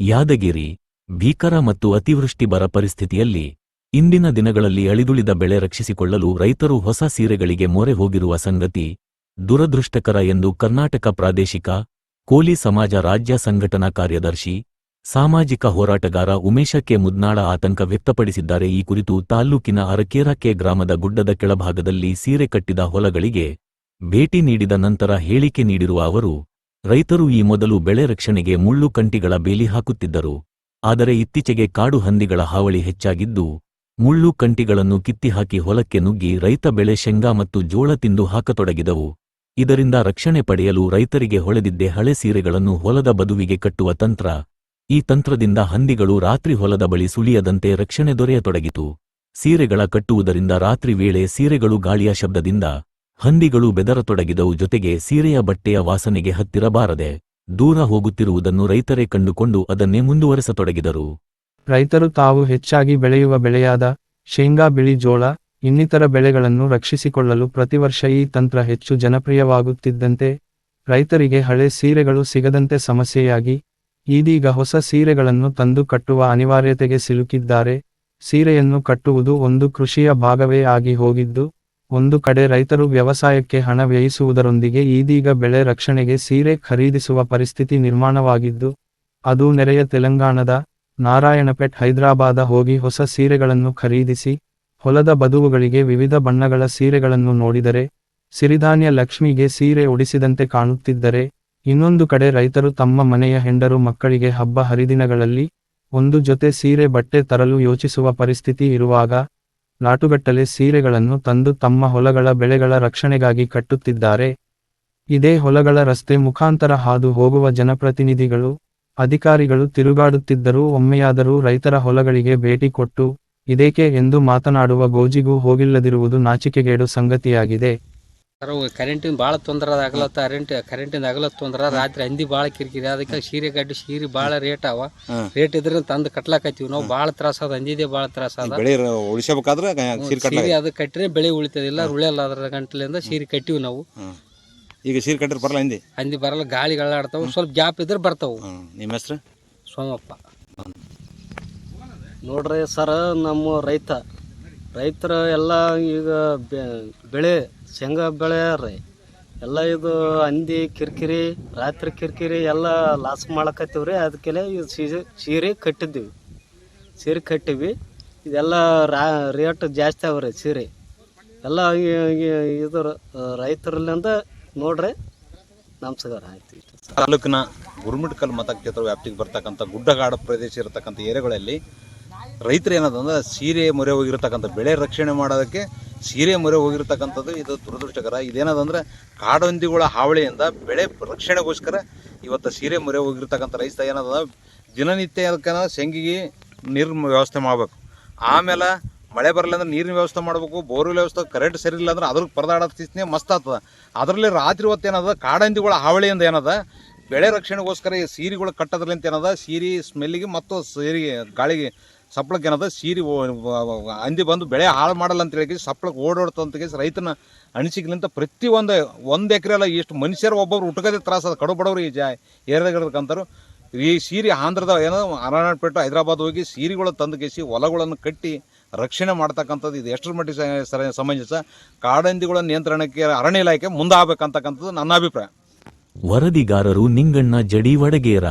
ಯಾದಗಿರಿ, ಭೀಕರ ಮತ್ತು ಅತಿವೃಷ್ಟಿ ಬರ ಪರಿಸ್ಥಿತಿಯಲ್ಲಿ ಇಂದಿನ ದಿನಗಳಲ್ಲಿ ಅಳಿದುಳಿದ ಬೆಳೆ ರಕ್ಷಿಸಿಕೊಳ್ಳಲು ರೈತರು ಹೊಸ ಸೀರೆಗಳಿಗೆ ಮೊರೆ ಹೋಗಿರುವ ಸಂಗತಿ ದುರದೃಷ್ಟಕರ ಎಂದು ಕರ್ನಾಟಕ ಪ್ರಾದೇಶಿಕ ಕೋಲಿ ಸಮಾಜ ರಾಜ್ಯ ಸಂಘಟನಾ ಕಾರ್ಯದರ್ಶಿ, ಸಾಮಾಜಿಕ ಹೋರಾಟಗಾರ ಉಮೇಶ ಕೆ. ಮುದ್ನಾಳ ಆತಂಕ ವ್ಯಕ್ತಪಡಿಸಿದ್ದಾರೆ. ಈ ಕುರಿತು ತಾಲ್ಲೂಕಿನ ಅರಕೇರಕ್ಕೆ ಗ್ರಾಮದ ಗುಡ್ಡದ ಕೆಳಭಾಗದಲ್ಲಿ ಸೀರೆ ಕಟ್ಟಿದ ಹೊಲಗಳಿಗೆ ಭೇಟಿ ನೀಡಿದ ನಂತರ ಹೇಳಿಕೆ ನೀಡಿರುವ ಅವರು ರೈತರು ಈ ಮೊದಲು ಬೆಳೆ ರಕ್ಷಣೆಗೆ ಮುಳ್ಳು ಕಂಟಿಗಳ ಬೇಲಿ ಹಾಕುತ್ತಿದ್ದರು. ಆದರೆ ಇತ್ತೀಚೆಗೆ ಕಾಡು ಹಂದಿಗಳ ಹಾವಳಿ ಹೆಚ್ಚಾಗಿದ್ದು, ಮುಳ್ಳು ಕಂಟಿಗಳನ್ನು ಕಿತ್ತಿಹಾಕಿ ಹೊಲಕ್ಕೆ ನುಗ್ಗಿ ರೈತ ಬೆಳೆ ಶೇಂಗಾ ಮತ್ತು ಜೋಳ ತಿಂದು ಹಾಕತೊಡಗಿದವು. ಇದರಿಂದ ರಕ್ಷಣೆ ಪಡೆಯಲು ರೈತರಿಗೆ ಹೊಳೆದಿದ್ದೆ ಹಳೆ ಸೀರೆಗಳನ್ನು ಹೊಲದ ಬದುವಿಗೆ ಕಟ್ಟುವ ತಂತ್ರ. ಈ ತಂತ್ರದಿಂದ ಹಂದಿಗಳು ರಾತ್ರಿ ಹೊಲದ ಬಳಿ ಸುಳಿಯದಂತೆ ರಕ್ಷಣೆ ದೊರೆಯತೊಡಗಿತು. ಸೀರೆಗಳ ಕಟ್ಟುವುದರಿಂದ ರಾತ್ರಿ ವೇಳೆ ಸೀರೆಗಳು ಗಾಳಿಯ ಶಬ್ದದಿಂದ ಹಂದಿಗಳು ಬೆದರತೊಡಗಿದವು ಜೊತೆಗೆ ಸೀರೆಯ ಬಟ್ಟೆಯ ವಾಸನೆಗೆ ಹತ್ತಿರಬಾರದೆ ದೂರ ಹೋಗುತ್ತಿರುವುದನ್ನು ರೈತರೇ ಕಂಡುಕೊಂಡು ಅದನ್ನೇ ಮುಂದುವರೆಸತೊಡಗಿದರು. ರೈತರು ತಾವು ಹೆಚ್ಚಾಗಿ ಬೆಳೆಯುವ ಬೆಳೆಯಾದ ಶೇಂಗಾ, ಬಿಳಿ ಜೋಳ, ಇನ್ನಿತರ ಬೆಳೆಗಳನ್ನು ರಕ್ಷಿಸಿಕೊಳ್ಳಲು ಪ್ರತಿವರ್ಷ ಈ ತಂತ್ರ ಹೆಚ್ಚು ಜನಪ್ರಿಯವಾಗುತ್ತಿದ್ದಂತೆ ರೈತರಿಗೆ ಹಳೆ ಸೀರೆಗಳು ಸಿಗದಂತೆ ಸಮಸ್ಯೆಯಾಗಿ ಇದೀಗ ಹೊಸ ಸೀರೆಗಳನ್ನು ತಂದು ಕಟ್ಟುವ ಅನಿವಾರ್ಯತೆಗೆ ಸಿಲುಕಿದ್ದಾರೆ. ಸೀರೆಯನ್ನು ಕಟ್ಟುವುದು ಒಂದು ಕೃಷಿಯ ಭಾಗವೇ ಆಗಿ ಹೋಗಿದ್ದು ಒಂದು ಕಡೆ ರೈತರು ವ್ಯವಸಾಯಕ್ಕೆ ಹಣ ವ್ಯಯಿಸುವುದರೊಂದಿಗೆ ಇದೀಗ ಬೆಳೆ ರಕ್ಷಣೆಗೆ ಸೀರೆ ಖರೀದಿಸುವ ಪರಿಸ್ಥಿತಿ ನಿರ್ಮಾಣವಾಗಿದ್ದು, ಅದು ನೆರೆಯ ತೆಲಂಗಾಣದ ನಾರಾಯಣಪೇಟ್, ಹೈದರಾಬಾದ ಹೋಗಿ ಹೊಸ ಸೀರೆಗಳನ್ನು ಖರೀದಿಸಿ, ಹೊಲದ ಬದುವುಗಳಿಗೆ ವಿವಿಧ ಬಣ್ಣಗಳ ಸೀರೆಗಳನ್ನು ನೋಡಿದರೆ, ಸಿರಿಧಾನ್ಯ ಲಕ್ಷ್ಮಿಗೆ ಸೀರೆ ಉಡಿಸಿದಂತೆ ಕಾಣುತ್ತಿದ್ದರೆ, ಇನ್ನೊಂದು ಕಡೆ ರೈತರು ತಮ್ಮ ಮನೆಯ ಹೆಂಡರು ಮಕ್ಕಳಿಗೆ ಹಬ್ಬ ಹರಿದಿನಗಳಲ್ಲಿ ಒಂದು ಜೊತೆ ಸೀರೆ ಬಟ್ಟೆ ತರಲು ಯೋಚಿಸುವ ಪರಿಸ್ಥಿತಿ ಇರುವಾಗ ಲಾಟುಗಟ್ಟಲೆ ಸೀರೆಗಳನ್ನು ತಂದು ತಮ್ಮ ಹೊಲಗಳ ಬೆಳೆಗಳ ರಕ್ಷಣೆಗಾಗಿ ಕಟ್ಟುತ್ತಿದ್ದಾರೆ. ಇದೇ ಹೊಲಗಳ ರಸ್ತೆ ಮುಖಾಂತರ ಹಾದು ಹೋಗುವ ಜನಪ್ರತಿನಿಧಿಗಳು, ಅಧಿಕಾರಿಗಳು ತಿರುಗಾಡುತ್ತಿದ್ದರೂ ಒಮ್ಮೆಯಾದರೂ ರೈತರ ಹೊಲಗಳಿಗೆ ಭೇಟಿ ಕೊಟ್ಟು, ಇದೇಕೆ ಎಂದು ಮಾತನಾಡುವ ಗೋಜಿಗೂ ಹೋಗಿಲ್ಲದಿರುವುದು ನಾಚಿಕೆಗೇಡು ಸಂಗತಿಯಾಗಿದೆ. ಸರ್ ಕರೆಂಟಿನ ಭಾಳ ತೊಂದರೆ ಆಗಲತ್ತ ಕರೆಂಟ್ ಕರೆಂಟಿನ ಆಗಲತ್ತ ತೊಂದ್ರೆ ರಾತ್ರಿ ಹಂದಿ ಭಾಳ ಕಿರಿಕಿರಿ. ಅದಕ್ಕೆ ಸೀರೆ ಗಡ್ಡಿ ಸೀರೆ ಭಾಳ ರೇಟ್ ಅವ. ರೇಟ್ ಇದ್ರೆ ತಂದು ಕಟ್ಲಾಕತ್ತೀವಿ. ನಾವು ಭಾಳ ತ್ರಾಸ ಅದ ಹಂದಿದೆ ಭಾಳ ತ್ರಾಸ ಅದ. ಬೆಳೆ ಉಳಿಸಬೇಕಾದ್ರೆ ಸೀರೆ ಅದು ಕಟ್ಟಿದ್ರೆ ಬೆಳೆ ಉಳಿತದಿಲ್ಲ ಉಳಿಯಲ್ಲ ಅದ್ರ ಗಂಟಲಿಂದ ಸೀರೆ ಕಟ್ಟಿವಿ ನಾವು. ಈಗ ಸೀರೆ ಕಟ್ಟಿದ್ರೆ ಬರಲ್ಲ ಹಂದಿ? ಹಂದಿ ಬರಲ್ಲ ಗಾಳಿಗಳಾಡ್ತಾವ ಸ್ವಲ್ಪ ಗ್ಯಾಪ್ ಇದ್ರೆ ಬರ್ತಾವು. ನಿಮ್ಮ ಹೆಸರು? ಸೋಮಪ್ಪ. ನೋಡ್ರಿ ಸರ್ ನಮ್ಮ ರೈತ ರೈತರ ಎಲ್ಲ ಈಗ ಬೆಳೆ, ಶೇಂಗಾ ಬೆಳೆ ರೀ. ಎಲ್ಲ ಇದು ಹಂದಿ, ಕಿರಿಕಿರಿ, ರಾತ್ರಿ ಕಿರಿಕಿರಿ ಎಲ್ಲ ಲಾಸ್ ಮಾಡಕತ್ತೀವಿ ರೀ. ಅದಕ್ಕೆಲ್ಲ ಇದು ಸೀರೆ ಸೀರೆ ಕಟ್ಟಿದ್ದೀವಿ ಸೀರೆ ಕಟ್ಟಿವಿ ಇದೆಲ್ಲ ರಾ, ರೇಟ್ ಜಾಸ್ತಿ ಅವ ರೀ ಸೀರೆ. ಎಲ್ಲ ಇದು ರೈತರಲ್ಲಿಂದ ನೋಡ್ರಿ ನಮಸ್ಕಾರ ಆಯ್ತು. ತಾಲೂಕಿನ ಗುರುಮಿಟ್ಕಲ್ ಮತಕ್ಷೇತ್ರ ವ್ಯಾಪ್ತಿಗೆ ಬರ್ತಕ್ಕಂಥ ಗುಡ್ಡಗಾಡು ಪ್ರದೇಶ ಇರತಕ್ಕಂಥ ಏರಿಯಾಗಳಲ್ಲಿ ರೈತರು ಏನದಂದ್ರೆ ಸೀರೆ ಮೊರೆ ಹೋಗಿರ್ತಕ್ಕಂಥ ಬೆಳೆ ರಕ್ಷಣೆ ಮಾಡೋದಕ್ಕೆ ಸೀರೆ ಮೊರೆ ಹೋಗಿರ್ತಕ್ಕಂಥದ್ದು ಇದು ದುರದೃಷ್ಟಕರ. ಇದೇನದಂದ್ರೆ ಕಾಡೊಂದಿಗಳ ಹಾವಳಿಯಿಂದ ಬೆಳೆ ರಕ್ಷಣೆಗೋಸ್ಕರ ಇವತ್ತು ಸೀರೆ ಮೊರೆ ಹೋಗಿರ್ತಕ್ಕಂಥ ರೈತ ಏನದ ದಿನನಿತ್ಯ ಅದಕ್ಕೆ ಸೆಂಗಿಗೆ ನೀರಿನ ವ್ಯವಸ್ಥೆ ಮಾಡ್ಬೇಕು. ಆಮೇಲೆ ಮಳೆ ಬರಲ್ಲ ಅಂದ್ರೆ ನೀರಿನ ವ್ಯವಸ್ಥೆ ಮಾಡಬೇಕು, ಬೋರ್ವೆಲ್ ವ್ಯವಸ್ಥೆ ಕರೆಂಟ್ ಸರಿ ಇಲ್ಲ ಅಂದ್ರೆ ಅದ್ರ ಪರದಾಡೋ ಸ್ಥಿತಿನೇ ಮಸ್ತ್ ಆಗ್ತದ. ಅದರಲ್ಲಿ ರಾತ್ರಿ ಹೊತ್ತು ಏನದ ಕಾಡಂದಿಗಳ ಹಾವಳಿಯಿಂದ ಏನದ ಬೆಳೆ ರಕ್ಷಣೆಗೋಸ್ಕರ ಈ ಸೀರೆಗಳು ಕಟ್ಟೋದ್ರಲಿಂತ ಏನದ ಸೀರೆ ಸ್ಮೆಲ್ಲಿಗೆ ಮತ್ತು ಸೀರೆಗೆ, ಗಾಳಿಗೆ ಸಪ್ಳಕ್ಕೆ ಏನದ? ಸೀರಿ ಹಂದಿ ಬಂದು ಬೆಳೆ ಹಾಳು ಮಾಡಲ್ಲ ಅಂತ ಹೇಳಿ ಸಪ್ಳಕ್ಕೆ ಓಡಾಡ್ತಂತ ರೈತನ ಅಣಸಿಗ್ಲಿಂತ ಪ್ರತಿ ಒಂದು ಎಕರೆ ಅಲ್ಲ ಎಷ್ಟು ಮನುಷ್ಯರು ಒಬ್ಬೊಬ್ರು ತ್ರಾಸ ಅದ. ಕಡು ಬಡವ್ರು ಈ ಜಾ ಏರಿಯಾದಾಗಿರ್ತಕ್ಕಂಥವ್ರು ಈ ಸೀರೆ ಆಂಧ್ರದ ಏನೋ ಅರಾಣಪೇಟೆ ಹೈದರಾಬಾದ್ ಹೋಗಿ ಸೀರೆಗಳು ತಂದು ಕೇಸಿ ಹೊಲಗಳನ್ನು ಕಟ್ಟಿ ರಕ್ಷಣೆ ಮಾಡ್ತಕ್ಕಂಥದ್ದು ಇದು ಎಷ್ಟರ ಮಟ್ಟಿಗೆ ಸ- ಸರ- ಸಮಂಜಸ ಕಾಡಂದಿಗಳ ನಿಯಂತ್ರಣಕ್ಕೆ ಅರಣ್ಯ ಇಲಾಖೆ ಮುಂದಾಗಬೇಕಂತಕ್ಕಂಥದ್ದು ನನ್ನ ಅಭಿಪ್ರಾಯ. ವರದಿಗಾರರು ನಿಂಗಣ್ಣ ಜಡಿ ವಡಗೇರ.